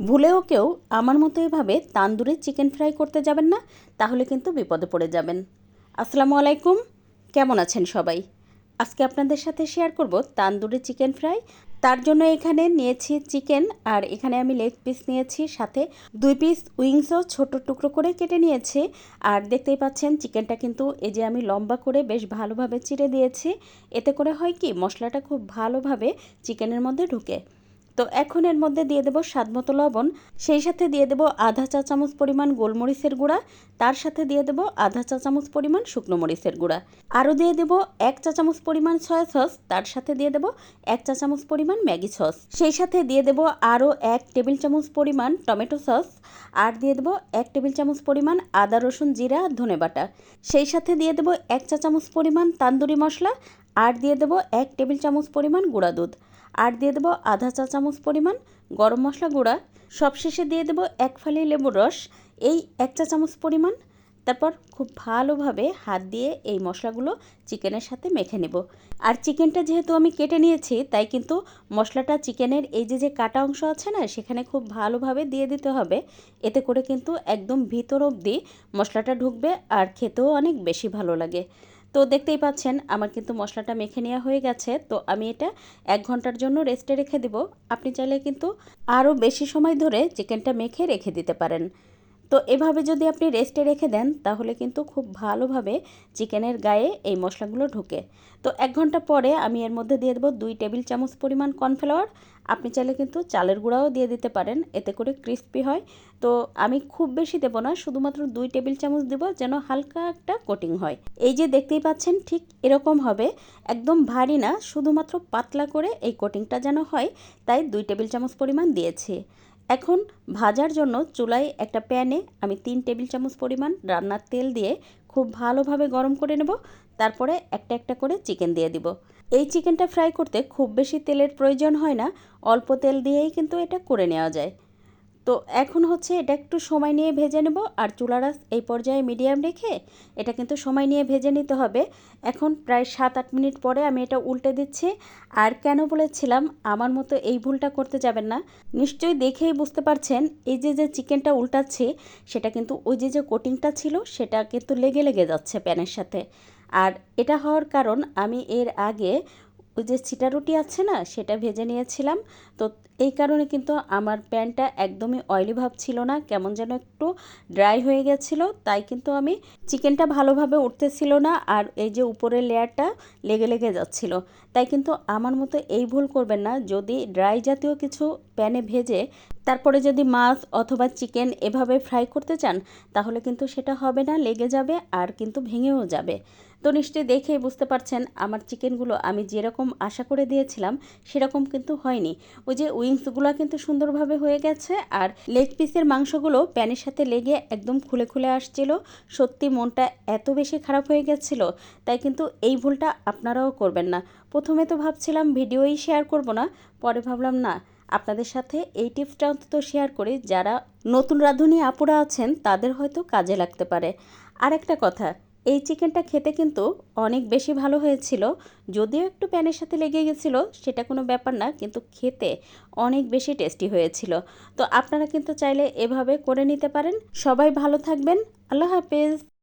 ভুলেও কেউ আমার মতো এভাবে তান্দুরে চিকেন ফ্রাই করতে যাবেন না, তাহলে কিন্তু বিপদে পড়ে যাবেন। আসসালামু আলাইকুম, কেমন আছেন সবাই? আজকে আপনাদের সাথে শেয়ার করব তান্দুরি চিকেন ফ্রাই। তার জন্য এখানে নিয়েছি চিকেন, আর এখানে আমি লেগ পিস নিয়েছি, সাথে দুই পিস উইংসও ছোট টুকরো করে কেটে নিয়েছি। আর দেখতেই পাচ্ছেন, চিকেনটা কিন্তু এই যে আমি লম্বা করে বেশ ভালোভাবে চিড়ে দিয়েছি। এতে করে হয় কি, মশলাটা খুব ভালোভাবে চিকেনের মধ্যে ঢুকে। তো এখন এর মধ্যে দিয়ে দেবো স্বাদ মতো লবণ, সেই সাথে দিয়ে দেবো আধা চা চামচ পরিমাণ গোলমরিচের গুঁড়া, তার সাথে দিয়ে দেবো আধা চা চামচ পরিমাণ শুকনো মরিচের গুঁড়া। আরও দিয়ে দেবো এক চা চামচ পরিমাণ সয়া সস, তার সাথে দিয়ে দেবো এক চা চামচ পরিমাণ ম্যাগি সস। সেই সাথে দিয়ে দেবো আরও এক টেবিল চামচ পরিমাণ টমেটো সস, আর দিয়ে দেবো এক টেবিল চামচ পরিমাণ আদা, রসুন, জিরা, ধনে বাটা। সেই সাথে দিয়ে দেবো এক চা চামচ পরিমাণ তান্দুরি মশলা, আর দিয়ে দেবো এক টেবিল চামচ পরিমাণ গুঁড়া দুধ। আর দিয়ে দেবো আধা চা চামচ পরিমাণ গরম মশলা গুঁড়া। সবশেষে দিয়ে দেবো এক ফালি লেবুর রস। এই এক চা চামচ পরিমাণ। তারপর খুব ভালোভাবে হাত দিয়ে এই মশলাগুলো চিকেনের সাথে মেখে নেব। আর চিকেনটা যেহেতু আমি কেটে নিয়েছি, তাই কিন্তু মশলাটা চিকেনের এই যে যে কাটা অংশ আছে না, সেখানে খুব ভালোভাবে দিয়ে দিতে হবে। এতে করে কিন্তু একদম ভিতর অবধি মশলাটা ঢুকবে আর খেতেও অনেক বেশি ভালো লাগে। তো দেখতেই পাচ্ছেন, আমার কিন্তু মশলাটা মেখে নেওয়া হয়ে গেছে। তো আমি এটা এক ঘণ্টার জন্য রেস্টে রেখে দেব। আপনি চাইলে কিন্তু আরও বেশি সময় ধরে চিকেনটা মেখে রেখে দিতে পারেন। তো এভাবে যদি আপনি রেস্টে রেখে দেন, তাহলে কিন্তু খুব ভালোভাবে চিকেনের গায়ে এই মশলাগুলো ঢুকে। তো এক ঘণ্টা পরে আমি এর মধ্যে দিয়ে দেবো দুই টেবিল চামচ পরিমাণ কর্নফ্লাওয়ার। আপনি চাইলে কিন্তু চালের গুঁড়াও দিয়ে দিতে পারেন, এতে করে ক্রিস্পি হয়। তো আমি খুব বেশি দেবো না, শুধুমাত্র দুই টেবিল চামচ দেব যেন হালকা একটা কোটিং হয়। এই যে দেখতেই পাচ্ছেন, ঠিক এরকম হবে। একদম ভারী না, শুধুমাত্র পাতলা করে এই কোটিংটা যেন হয়, তাই দুই টেবিল চামচ পরিমাণ দিয়েছি। এখন ভাজার জন্য চুলায় একটা প্যানে আমি তিন টেবিল চামচ পরিমাণ রান্নার তেল দিয়ে খুব ভালোভাবে গরম করে নেব। তারপরে একটা একটা করে চিকেন দিয়ে দিব। এই চিকেনটা ফ্রাই করতে খুব বেশি তেলের প্রয়োজন হয় না। অল্প তেল দিয়েই কিন্তু এটা করে নেওয়া যায়। তো এখন হচ্ছে এটা একটু সময় নিয়ে ভেজে নেব আর চুলার এই পর্যায়ে মিডিয়াম রেখে এটা কিন্তু সময় নিয়ে ভেজে নিতে হবে। এখন প্রায় সাত আট মিনিট পরে আমি এটা উল্টে দিচ্ছি। আর কেন বলেছিলাম, আমার মতো এই ভুলটা করতে যাবেন না। নিশ্চয়ই দেখেই বুঝতে পারছেন, এই যে যে চিকেনটা উল্টাচ্ছে, সেটা কিন্তু ওই যে যে কোটিংটা ছিল, সেটা কিন্তু লেগে লেগে যাচ্ছে প্যানের সাথে। আর এটা হওয়ার কারণ, আমি এর আগে ওই যে ছিটা রুটি আছে না, সেটা ভেজে নিয়েছিলাম। তো এই কারণে কিন্তু আমার প্যানটা একদমই অয়েলি ভাব ছিল না, কেমন যেন একটু ড্রাই হয়ে গেছিল। তাই কিন্তু আমি চিকেনটা ভালোভাবে উঠতেছিল না আর এই যে উপরের লেয়ারটা লেগে লেগে যাচ্ছিল। তাই কিন্তু আমার মতো এই ভুল করবেন না, যদি ড্রাই জাতীয় কিছু প্যানে ভেজে তারপরে যদি মাছ অথবা চিকেন এভাবে ফ্রাই করতে চান, তাহলে কিন্তু সেটা হবে না, লেগে যাবে আর কিন্তু ভেঙেও যাবে। তো নিশ্চয়ই দেখে বুঝতে পারছেন, আমার চিকেনগুলো আমি যেরকম আশা করে দিয়েছিলাম, সেরকম কিন্তু হয়নি। ওই যে উইংসগুলো কিন্তু সুন্দরভাবে হয়ে গেছে আর লেগ পিসের মাংসগুলো প্যানের সাথে লেগে একদম খুলে খুলে আসছিল। সত্যি মনটা এত বেশি খারাপ হয়ে গেছিল, তাই কিন্তু এই ভুলটা আপনারাও করবেন না। প্রথমে তো ভাবছিলাম ভিডিওই শেয়ার করব না, পরে ভাবলাম না আপনাদের সাথে এই টিপসটা অন্তত শেয়ার করি, যারা নতুন রাঁধুনি আপুরা আছেন, তাদের হয়তো কাজে লাগতে পারে। আর একটা কথা, এই চিকেনটা খেতে কিন্তু অনেক বেশি ভালো হয়েছিল, যদিও একটু প্যানের সাথে লেগে গেছিল, সেটা কোনো ব্যাপার না, কিন্তু খেতে অনেক বেশি টেস্টি হয়েছিল। তো আপনারা কিন্তু চাইলে এভাবে করে নিতে পারেন। সবাই ভালো থাকবেন, আল্লাহ হাফেজ।